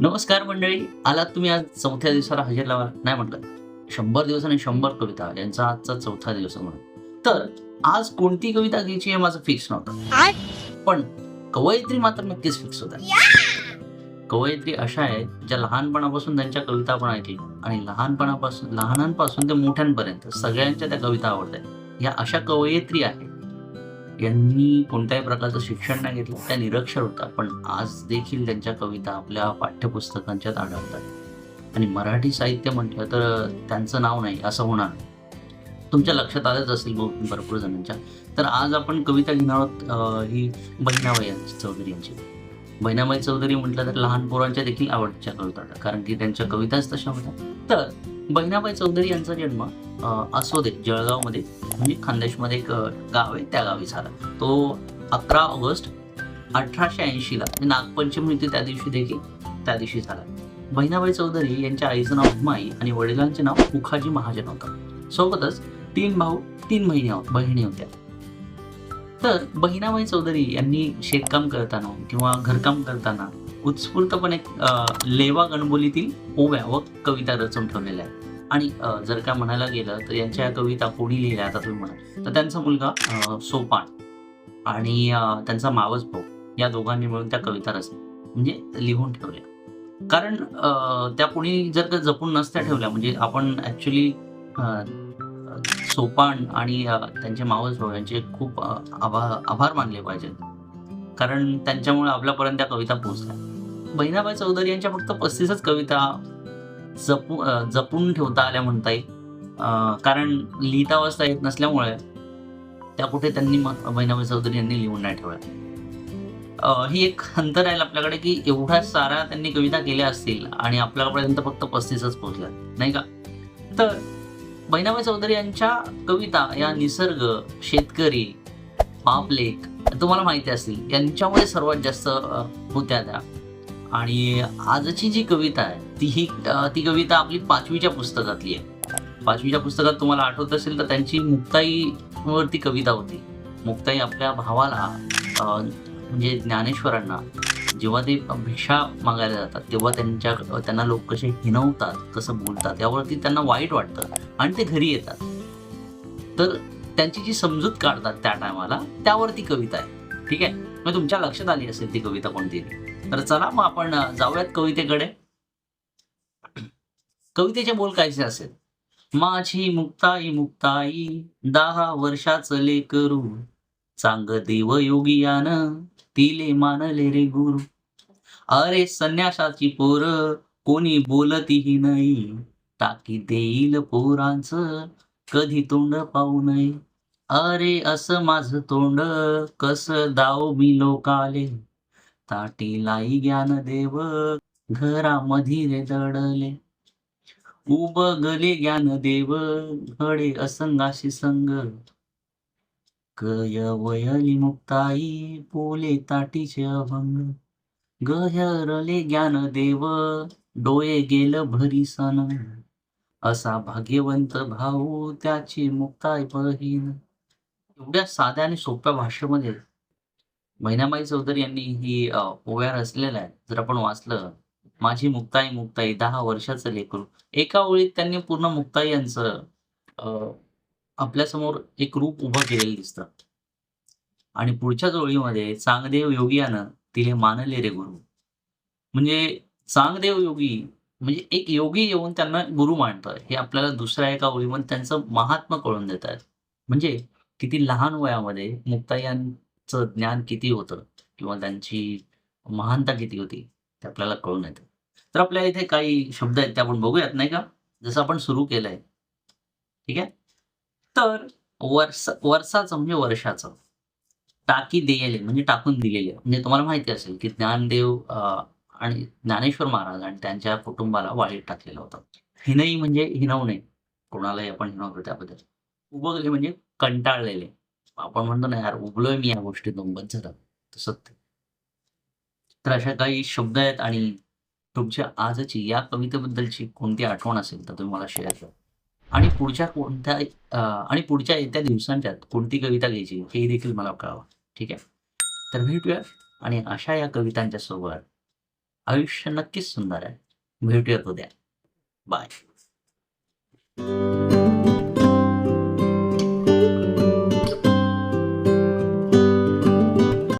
नमस्कार मंडळी आलात तुम्ही आज चौथ्या दिवसाला हजेर लावा नाही म्हटलं. शंभर दिवस आणि शंभर कविता. यांचा आजचा चौथा दिवस म्हणून. तर आज कोणती कविता घ्यायची हे माझं फिक्स नव्हतं. पण कवयित्री मात्र नक्कीच फिक्स होत्या. कवयित्री अशा आहेत ज्या लहानपणापासून त्यांच्या कविता आपण ऐकल्या आणि लहानपणापासून लहानांपासून ते मोठ्यांपर्यंत सगळ्यांच्या त्या कविता आवडतात. या अशा कवयित्री आहेत. यांनी कोणत्याही प्रकारचं शिक्षण नाही घेतलं त्या निरक्षर होता पण आज देखील त्यांच्या कविता आपल्या पाठ्यपुस्तकांच्यात आढळतात. आणि मराठी साहित्य म्हटलं तर त्यांचं नाव नाही असं होणार नाही. तुमच्या लक्षात आलंच असेल बहु- भरपूर जणांच्या. तर आज आपण कविता घेणार आहोत ही बहिणाबाई यांची चौधरी यांची. बहिणाबाई चौधरी म्हटलं तर लहान पोरांच्या देखील आवडच्या कविता कारण की त्यांच्या कविताच तशा होत्या. तर बहिणाबाई चौधरी यांचा जन्म असोदे जळगावमध्ये म्हणजे खानदेशमध्ये एक गाव आहे. त्या गावी झाला. तो अकरा ऑगस्ट अठराशे ऐंशीला म्हणजे नागपंचमी होती त्या दिवशी देखील त्या दिवशी झाला. बहिणाबाई चौधरी यांच्या आईचं नाव हुमाई आणि वडिलांचे नाव मुखाजी महाजन होतं. सोबतच तीन भाऊ तीन बहिणी बहिणी होत्या. तर बहिणाबाई चौधरी यांनी शेतकाम करताना किंवा घरकाम करताना उत्स्फूर्तपणे लेवा गणबोलीतील ओव्या व कविता रचून ठेवलेल्या आहेत. आणि जर का म्हणायला गेलं तर यांच्या या कविता कोणी लिहिल्या आता तुम्ही म्हणाल तर त्यांचा मुलगा सोपान आणि त्यांचा मावस भाऊ या दोघांनी मिळून त्या कविता रचल्या. म्हणजे लिहून ठेवल्या. कारण अं, त्या कोणी जर का जपून नसत्या ठेवल्या म्हणजे आपण ऍक्च्युली सोपान आणि त्यांचे मावसभाऊ यांचे खूप आभा आभार मानले पाहिजेत. कारण त्यांच्यामुळे आपल्यापर्यंत त्या कविता पोहोचल्या. बहिणाबाई चौधरी यांच्या फक्त पस्तीसच कविता जपू जपून ठेवता आल्या म्हणता येईल. कारण लिहिता वाचता येत नसल्यामुळे त्या कुठे त्यांनी म- बहिणाबाई चौधरी यांनी लिहून नाही ठेवल्या. ही एक अंतर राहील आपल्याकडे की एवढ्या साऱ्या त्यांनी कविता केल्या असतील आणि आपल्यापर्यंत फक्त पस्तीसच पोहोचल्या. नाही का? तर बहिणाबाई चौधरी यांच्या कविता या निसर्ग शेतकरी पापलेख तुम्हाला माहिती असतील यांच्यामुळे सर्वात जास्त होत्या त्या. आणि आजची जी कविता आहे ती ही ती कविता आपली पाचवीच्या पुस्तकातली आहे. पाचवीच्या पुस्तकात तुम्हाला आठवत असेल तर त्यांची मुक्ताईवरती कविता होती. मुक्ताई आपल्या भावाला म्हणजे ज्ञानेश्वरांना जेव्हा ते भिक्षा मागायला जातात तेव्हा त्यांच्या त्यांना लोक कसे हिनवतात कसं बोलतात यावरती त्यांना वाईट वाटतं आणि ते घरी येतात. तर त्यांची जी समजूत काढतात त्या टायमाला त्यावरती कविता आहे. ठीक आहे? मग तुमच्या लक्षात आली असेल ती कविता कोणती? तर चला मग आपण जाऊयात कवितेकडे. कवितेचे बोल कायचे असेल? माझी मुक्ताई मुक्ताई दहा वर्षाचं लेकरू चांग देव योगियान तिले मानले रे गुरु. अरे संन्यासाची पोर कोणी बोलतीही नाही. टाकी देईल पोरांच कधी तोंड पाहू नये. अरे असं माझं तोंड कस दाव मी लोकाले. ताटीलाई ज्ञान देव घरामधी रे दडले. उबगले ज्ञान देव घडे असंगाशी संग. गयवयली मुक्ताई बोले ताटीचे अभंग गहरले ज्ञान देव डोळे गेल भरी सन. असा भाग्यवंत भाऊ त्याची मुक्ताई बहीण. एवढ्या साध्या आणि सोप्या भाषेमध्ये महिनाबाई चौधरी यांनी ही ओव्या रचलेल्या आहेत जर आपण वाचलं माझी मुक्ताई मुक्ताई दहा वर्षाचं लेकरू. एका ओळीत त्यांनी पूर्ण मुक्ताई यांचं आपल्यासमोर एक रूप उभं केलेलं दिसतं. आणि पुढच्याच ओळीमध्ये चांगदेव योगियानं तिले मानले रे गुरु. म्हणजे चांगदेव योगी म्हणजे एक योगी येऊन त्यांना गुरु मानतोय हे आपल्याला दुसऱ्या एका ओळीमध्ये त्यांचं महात्म कळून देत आहेत म्हणजे किती लहान वयामध्ये मुक्तायांचं ज्ञान किती होतं? किंवा त्यांची महानता किती होती? ते आपल्याला कळून येतं. तर आपल्या इथे काही शब्द आहेत ते आपण बघूयात नाही का? जसं आपण सुरू केलंय. ठीक आहे? तर? वर्ष वर्षाचं म्हणजे वर्षाचं. टाकी दिलेले म्हणजे टाकून दिलेले. म्हणजे तुम्हाला माहिती असेल की ज्ञानदेव आणि ज्ञानेश्वर महाराज आणि त्यांच्या कुटुंबाला वाळीत टाकलेलं होतं. हिनई म्हणजे हिनवणे कोणालाही आपण हिनवतो त्याबद्दल. उबगले म्हणजे कंटाळलेले. आपण म्हणतो ना यार उबलोय मी या गोष्टी दोनबद्ध झालं. तसंच तर अशा काही शब्द आहेत आणि तुमच्या आजची या कवितेबद्दलची कोणती आठवण असेल तर तुम्ही मला शेअर करा. आणि पुढच्या कोणत्या आणि पुढच्या येत्या दिवसांच्यात कोणती कविता घ्यायची हे देखील मला कळावं. ठीक आहे? तर भेटूया आणि अशा या कवितांच्या सोबत आयुष्य नक्कीच सुंदर आहे. भेटूयात उद्या. बाय